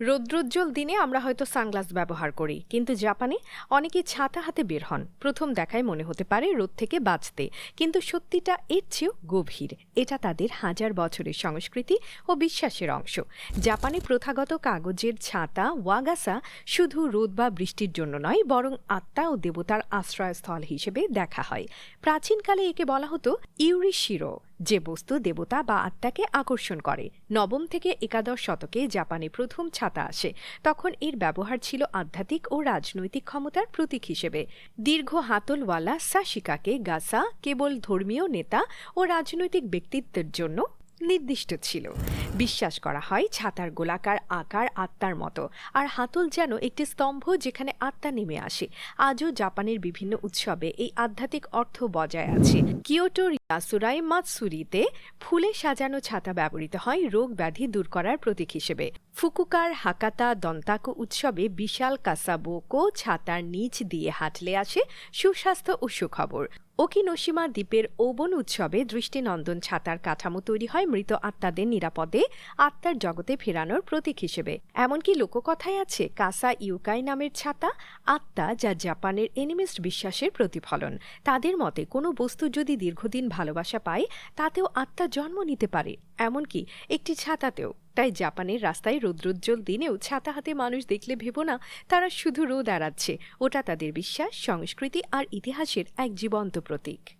রৌদ্রোজ্জ্বল দিনে আমরা হয়তো সানগ্লাস ব্যবহার করি, কিন্তু জাপানে অনেকে ছাতা হাতে বের হন। প্রথম দেখায় মনে হতে পারে রোদ থেকে বাঁচতে, কিন্তু সত্যিটা এর চেয়েও গভীর। এটা তাদের হাজার বছরের সংস্কৃতি ও বিশ্বাসের অংশ। জাপানে প্রথাগত কাগজের ছাতা, ওয়াগাসা, শুধু রোদ বা বৃষ্টির জন্য নয়, বরং আত্মা ও দেবতার আশ্রয়স্থল হিসেবে দেখা হয়। প্রাচীনকালে একে বলা হতো ইউরিশিরো। যে বস্তু দেবতা বা আত্মাকে আকর্ষণ করে। নবম থেকে একাদশ শতকে জাপানে প্রথম ছাতা আসে। তখন এর ব্যবহার ছিল আধ্যাত্মিক ও রাজনৈতিক ক্ষমতার প্রতীক হিসেবে। দীর্ঘ হাতলওয়ালা সাশিকাকে গাসা কেবল ধর্মীয় নেতা ও রাজনৈতিক ব্যক্তিত্বের জন্য নির্দিষ্ট ছিল। বিশ্বাস করা হয় ছাতার গোলাকার আকার আত্মার মতো, আর হাতল যেন একটি স্তম্ভ যেখানে আত্মা নেমে আসে। আজও জাপানের বিভিন্ন উৎসবে এই আধ্যাত্মিক অর্থ বজায় আছে। কিয়োটোর ইয়াসুরাই মাতসুরিতে ফুলে সাজানো ছাতা ব্যবহৃত হয় রোগ ব্যাধি দূর করার প্রতীক হিসেবে। ফুকুকার হাকাতা দন্তাকো উৎসবে বিশাল কাসাবোকো ছাতার নিচ দিয়ে হাঁটলে আসে সুস্বাস্থ্য ও সুখবর। ওকিনোসীমা দ্বীপের ওবন উৎসবে দৃষ্টিনন্দন ছাতার কাঠামো তৈরি হয় মৃত আত্মাদের নিরাপদে, আত্মার জগতে ফেরানোর প্রতীক হিসেবে। এমনকি লোককথায় আছে কাসা ইউকাই নামের ছাতা, আত্মা যা জাপানের এনিমিস্ট বিশ্বাসের প্রতিফলন। তাদের মতে কোনো বস্তু যদি দীর্ঘদিন ভালোবাসা পায়, তাতেও আত্মা জন্ম নিতে পারে। এমনকি একটি ছাতাতেও। তাই জাপানের রাস্তায় রৌদ্রোজ্জ্বল দিনেও ছাতা হাতে মানুষ দেখলে ভেবো না, তারা শুধু রোদ এড়াচ্ছে। ওটা তাদের বিশ্বাস, সংস্কৃতি আর ইতিহাসের এক জীবন্ত প্রতীক।